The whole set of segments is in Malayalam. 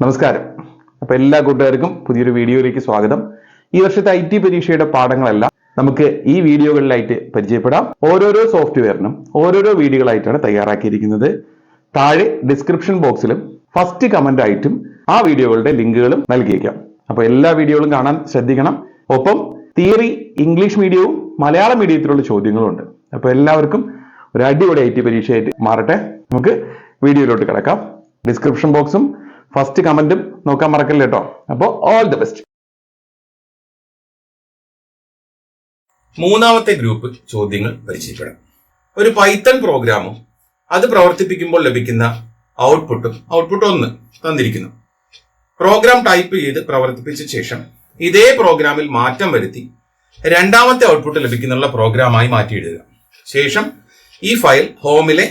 നമസ്കാരം. അപ്പൊ എല്ലാ കൂട്ടുകാർക്കും പുതിയൊരു വീഡിയോയിലേക്ക് സ്വാഗതം. ഈ വർഷത്തെ ഐ ടി പരീക്ഷയുടെ പാഠങ്ങളെല്ലാം നമുക്ക് ഈ വീഡിയോകളിലായിട്ട് പരിചയപ്പെടാം. ഓരോരോ സോഫ്റ്റ്വെയറിനും ഓരോരോ വീഡിയോകളായിട്ടാണ് തയ്യാറാക്കിയിരിക്കുന്നത്. താഴെ ഡിസ്ക്രിപ്ഷൻ ബോക്സിലും ഫസ്റ്റ് കമന്റ് ആയിട്ടും ആ വീഡിയോകളുടെ ലിങ്കുകളും നൽകിയേക്കാം. അപ്പൊ എല്ലാ വീഡിയോകളും കാണാൻ ശ്രദ്ധിക്കണം. ഒപ്പം തിയറി ഇംഗ്ലീഷ് മീഡിയവും മലയാളം മീഡിയത്തിലുള്ള ചോദ്യങ്ങളുണ്ട് അപ്പൊ എല്ലാവർക്കും ഒരു അടിപൊളി ഐ ടി പരീക്ഷയായിട്ട് മാറട്ടെ. നമുക്ക് വീഡിയോയിലോട്ട് കിടക്കാം. ഡിസ്ക്രിപ്ഷൻ ബോക്സും ഫസ്റ്റ് കമന്റും നോക്കാൻ മറക്കല്ലേ കേട്ടോ അപ്പോൾ ഓൾ ദി ബെസ്റ്റ് മൂന്നാമത്തെ ഗ്രൂപ്പ് ചോദ്യങ്ങൾ പരിചയപ്പെടാം. ഒരു പൈത്തൺ പ്രോഗ്രാമും അത് പ്രവർത്തിപ്പിക്കുമ്പോൾ ലഭിക്കുന്ന ഔട്ട്പുട്ടും ഔട്ട്പുട്ട് ഒന്ന് തന്നിരിക്കുന്നു. പ്രോഗ്രാം ടൈപ്പ് ചെയ്ത് പ്രവർത്തിപ്പിച്ച ശേഷം ഇതേ പ്രോഗ്രാമിൽ മാറ്റം വരുത്തി രണ്ടാമത്തെ ഔട്ട്പുട്ട് ലഭിക്കുന്നുള്ള പ്രോഗ്രാമായി മാറ്റി മാറ്റിയിടുക. ശേഷം ഈ ഫയൽ ഹോമിലെ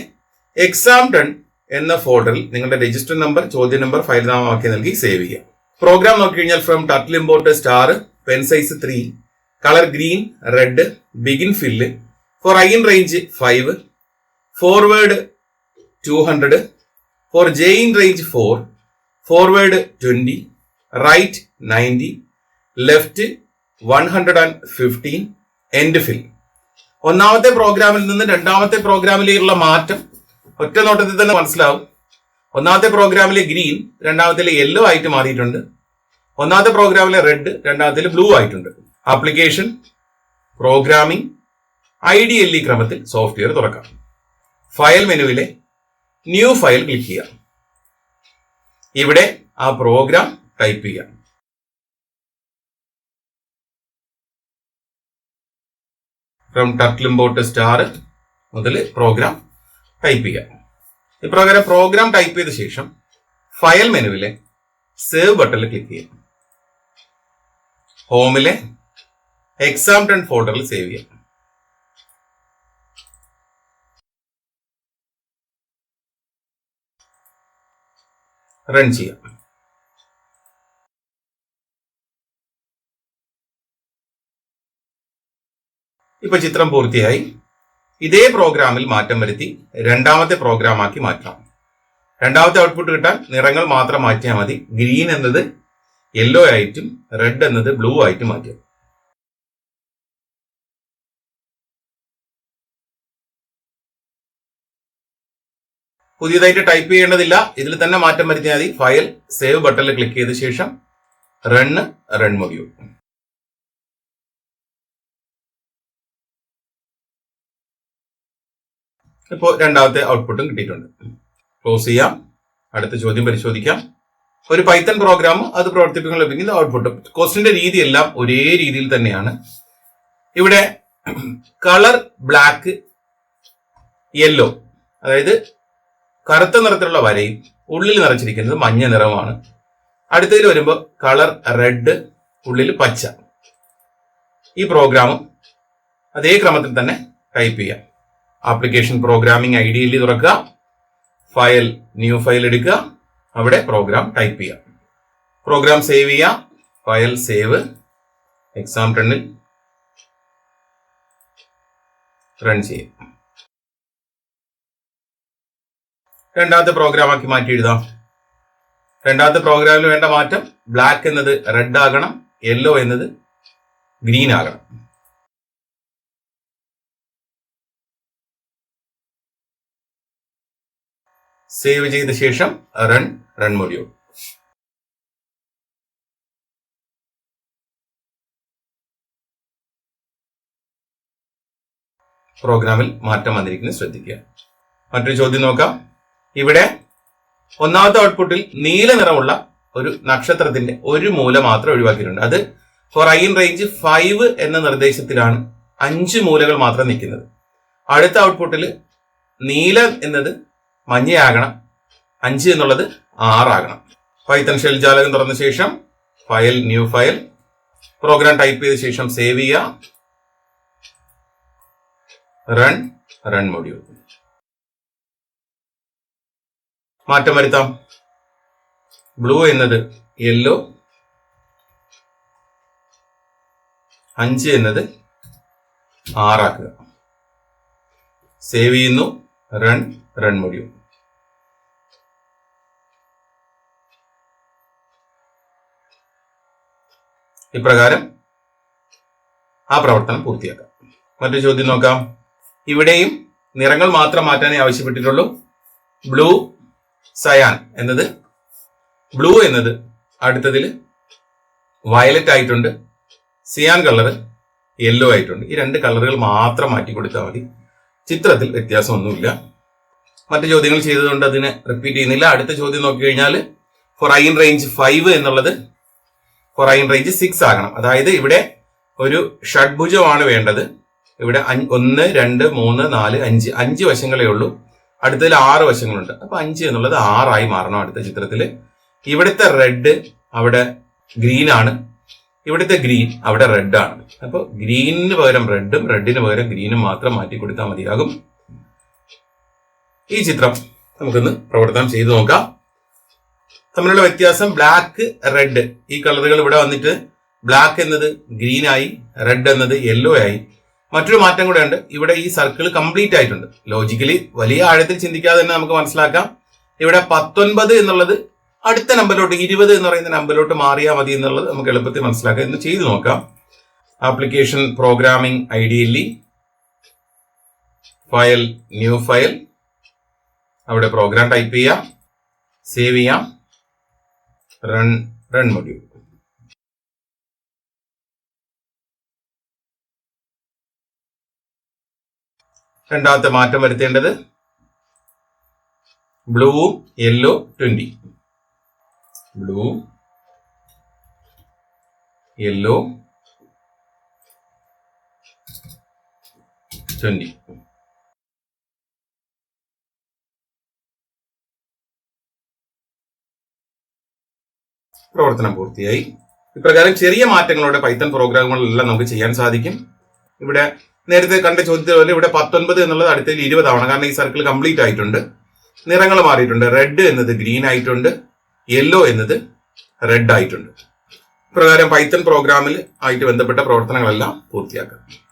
എക്സാം ടൺ എന്ന ഫോൾഡറിൽ നിങ്ങളുടെ രജിസ്റ്റർ നമ്പർ ചോദ്യ നമ്പർ ഫയൽ നാമമാക്കി നൽകി സേവ് ചെയ്യുക പ്രോഗ്രാം നോക്കി കഴിഞ്ഞാൽ from turtle import star pen size three colour green red begin fill for I in range five forward two hundred for J in range four forward twenty right ninety left one hundred and fifteen end fill ഒന്നാമത്തെ പ്രോഗ്രാമിൽ നിന്ന് രണ്ടാമത്തെ പ്രോഗ്രാമിലേക്കുള്ള മാറ്റം ഒറ്റ നോട്ടത്തിൽ തന്നെ മനസ്സിലാവും. ഒന്നാമത്തെ പ്രോഗ്രാമിലെ ഗ്രീൻ രണ്ടാമത്തിലെ യെല്ലോ ആയിട്ട് മാറിയിട്ടുണ്ട്. ഒന്നാമത്തെ പ്രോഗ്രാമിലെ റെഡ് രണ്ടാമത്തിലെ ബ്ലൂ ആയിട്ടുണ്ട്. Application programming I D L E ക്രമത്തിൽ സോഫ്റ്റ്വെയർ തുറക്കാം. ഫയൽ മെനുവിലെ ന്യൂ ഫയൽ ക്ലിക്ക് ചെയ്യാം. ഇവിടെ ആ പ്രോഗ്രാം ടൈപ്പ് ചെയ്യാം. ഫ്രം ടർട്ടിലിമ്പോട്ട് സ്റ്റാർ മുതൽ പ്രോഗ്രാം ടൈപ്പ് ചെയ്യാം. ഇപ്രകാരം പ്രോഗ്രാം ടൈപ്പ് ചെയ്ത ശേഷം ഫയൽ മെനുവിലെ സേവ് ബട്ടണിൽ ക്ലിക്ക് ചെയ്യാം. ഹോമിലെ എക്സാം ടെൻ ഫോൾഡറിൽ സേവ് ചെയ്യാം. റൺ ചെയ്യാം. ഇപ്പൊ ചിത്രം പൂർത്തിയായി. ഇതേ പ്രോഗ്രാമിൽ മാറ്റം വരുത്തി രണ്ടാമത്തെ പ്രോഗ്രാമാക്കി മാറ്റാം. രണ്ടാമത്തെ ഔട്ട്പുട്ട് കിട്ടാൻ നിറങ്ങൾ മാത്രം മാറ്റിയാൽ മതി. ഗ്രീൻ എന്നത് യെല്ലോ ആയിട്ടും റെഡ് എന്നത് ബ്ലൂ ആയിട്ടും മാറ്റും. പുതിയതായിട്ട് ടൈപ്പ് ചെയ്യേണ്ടതില്ല. ഇതിൽ തന്നെ മാറ്റം വരുത്തിയാൽ മതി. ഫയൽ സേവ് ബട്ടണിൽ ക്ലിക്ക് ചെയ്ത ശേഷം റൺ റൺ മൊഡ്യൂൾ ഇപ്പോൾ രണ്ടാമത്തെ ഔട്ട്പുട്ടും കിട്ടിയിട്ടുണ്ട്. ക്ലോസ് ചെയ്യാം. അടുത്ത ചോദ്യം പരിശോധിക്കാം. ഒരു പൈത്തൺ പ്രോഗ്രാം അത് പ്രവർത്തിപ്പിക്കാൻ ലഭിക്കുന്ന ഔട്ട്പുട്ട് ക്വസ്റ്റിന്റെ രീതിയെല്ലാം ഒരേ രീതിയിൽ തന്നെയാണ്. ഇവിടെ കളർ ബ്ലാക്ക് യെല്ലോ അതായത് കറുത്ത നിറത്തിലുള്ള വരയും ഉള്ളിൽ നിറച്ചിരിക്കുന്നത് മഞ്ഞ നിറമാണ് അടുത്തതിൽ വരുമ്പോൾ കളർ റെഡ് ഉള്ളിൽ പച്ച. ഈ പ്രോഗ്രാം അതേ ക്രമത്തിൽ തന്നെ ടൈപ്പ് ചെയ്യാം. ആപ്ലിക്കേഷൻ പ്രോഗ്രാമിംഗ് ഐ ഡിയിൽ തുറക്കുക. ഫയൽ ന്യൂ ഫയൽ എടുക്കുക. അവിടെ പ്രോഗ്രാം ടൈപ്പ് ചെയ്യുക. പ്രോഗ്രാം സേവ് ചെയ്യുക. ഫയൽ സേവ് എക്സാം ടെണ്ണിൽ റൺ ചെയ്യും. രണ്ടാമത്തെ പ്രോഗ്രാം ആക്കി മാറ്റി എഴുതാം. രണ്ടാമത്തെ പ്രോഗ്രാമിൽ വേണ്ട മാറ്റം ബ്ലാക്ക് എന്നത് റെഡ് ആകണം യെല്ലോ എന്നത് ഗ്രീൻ ആകണം. സേവ് ചെയ്ത ശേഷം റൺ റൺ മൊഡ്യൂൾ പ്രോഗ്രാമിൽ മാറ്റം വന്നിരിക്കുന്നത് ശ്രദ്ധിക്കുക. മറ്റൊരു ചോദ്യം നോക്കാം. ഇവിടെ ഒന്നാമത്തെ ഔട്ട്പുട്ടിൽ നീല നിറമുള്ള ഒരു നക്ഷത്രത്തിന്റെ ഒരു മൂല മാത്രം ഒഴിവാക്കിയിട്ടുണ്ട്. അത് for I in range five എന്ന നിർദ്ദേശത്തിലാണ് അഞ്ച് മൂലകൾ മാത്രം നിൽക്കുന്നത്. അടുത്ത ഔട്ട്പുട്ടിൽ നീല എന്നത് മഞ്ഞയാകണം. അഞ്ച് എന്നുള്ളത് ആറാകണം. പൈത്തൺ ഷെൽ ജാലകം തുറന്ന ശേഷം file new file program type ചെയ്ത ശേഷം സേവ് ചെയ്യുക. റൺ റൺ മൊഡ്യൂൾ മാറ്റം വരുത്താം. ബ്ലൂ എന്നത് യെല്ലോ അഞ്ച് എന്നത് ആറാക്കുക. സേവ് ചെയ്യുന്നു. റൺ റൺ മൊഡ്യൂൾ ഇപ്രകാരം ആ പ്രവർത്തനം പൂർത്തിയാക്കാം. മറ്റൊരു ചോദ്യം നോക്കാം. ഇവിടെയും നിറങ്ങൾ മാത്രം മാറ്റാനേ ആവശ്യപ്പെട്ടിട്ടുള്ളൂ. ബ്ലൂ സയാൻ എന്നത് ബ്ലൂ എന്നത് അടുത്തതിൽ വയലറ്റ് ആയിട്ടുണ്ട്. സിയാൻ കളർ യെല്ലോ ആയിട്ടുണ്ട്. ഈ രണ്ട് കളറുകൾ മാത്രം മാറ്റി കൊടുത്താൽ മതി. ചിത്രത്തിൽ വ്യത്യാസമൊന്നുമില്ല. മറ്റു ചോദ്യങ്ങൾ ചെയ്തതുകൊണ്ട് അതിനെ റിപ്പീറ്റ് ചെയ്യുന്നില്ല. അടുത്ത ചോദ്യം നോക്കി കഴിഞ്ഞാൽ ഫോർ ഐൻ റേഞ്ച് ഫൈവ് എന്നുള്ളത് ഐൻ റേഞ്ച് സിക്സ് ആകണം. അതായത് ഇവിടെ ഒരു ഷഡ്ഭുജമാണ് വേണ്ടത്. ഇവിടെ ഒന്ന് രണ്ട് മൂന്ന് നാല് അഞ്ച്. അഞ്ച് വശങ്ങളേ ഉള്ളൂ. അടുത്തതിൽ ആറ് വശങ്ങളുണ്ട്. അപ്പൊ അഞ്ച് എന്നുള്ളത് ആറായി മാറണം അടുത്ത ചിത്രത്തിൽ ഇവിടുത്തെ റെഡ് അവിടെ ഗ്രീൻ ആണ്. ഇവിടുത്തെ ഗ്രീൻ അവിടെ റെഡ് ആണ്. അപ്പോൾ ഗ്രീനിന് പകരം റെഡും റെഡിന് പകരം ഗ്രീനും മാത്രം മാറ്റി കൊടുത്താൽ മതിയാകും. ഈ ചിത്രം നമുക്കൊന്ന് പ്രവർത്തനം ചെയ്തു നോക്കാം. തമ്മിലുള്ള വ്യത്യാസം ബ്ലാക്ക് റെഡ് ഈ കളറുകൾ ഇവിടെ വന്നിട്ട് ബ്ലാക്ക് എന്നത് ഗ്രീൻ ആയി റെഡ് എന്നത് യെല്ലോ ആയി. മറ്റൊരു മാറ്റം കൂടെ ഉണ്ട്. ഇവിടെ ഈ സർക്കിൾ കംപ്ലീറ്റ് ആയിട്ടുണ്ട്. ലോജിക്കലി വലിയ ആഴത്തിൽ ചിന്തിക്കാതെ തന്നെ നമുക്ക് മനസ്സിലാക്കാം. ഇവിടെ പത്തൊൻപത് എന്നുള്ളത് അടുത്ത നമ്പറിലോട്ട് ഇരുപത് എന്ന് പറയുന്ന നമ്പറിലോട്ട് മാറിയാൽ മതി എന്നുള്ളത് നമുക്ക് എളുപ്പത്തിൽ മനസ്സിലാക്കാം. ഇന്ന് ചെയ്തു നോക്കാം. Application programming IDLE file new file അവിടെ പ്രോഗ്രാം ടൈപ്പ് ചെയ്യാം. സേവ് ചെയ്യാം. Run run module. രണ്ടാമത്തെ മാറ്റം വരുത്തേണ്ടത് blue yellow twenty blue yellow twenty പ്രവർത്തനം പൂർത്തിയായി. ഇപ്രകാരം ചെറിയ മാറ്റങ്ങളോടെ പൈത്തൺ പ്രോഗ്രാമുകളെല്ലാം നമുക്ക് ചെയ്യാൻ സാധിക്കും. ഇവിടെ നേരത്തെ കണ്ട ചോദ്യത്തിൽ പോലെ ഇവിടെ പത്തൊൻപത് എന്നുള്ളത് അടുത്തതിൽ ഇരുപതാണ് കാരണം ഈ സർക്കിൾ കംപ്ലീറ്റ് ആയിട്ടുണ്ട്. നിറങ്ങൾ മാറിയിട്ടുണ്ട്. റെഡ് എന്നത് ഗ്രീൻ ആയിട്ടുണ്ട്. യെല്ലോ എന്നത് റെഡ് ആയിട്ടുണ്ട്. ഇപ്രകാരം പൈത്തൺ പ്രോഗ്രാമിൽ ആയിട്ട് ബന്ധപ്പെട്ട പ്രവർത്തനങ്ങളെല്ലാം പൂർത്തിയാക്കാം.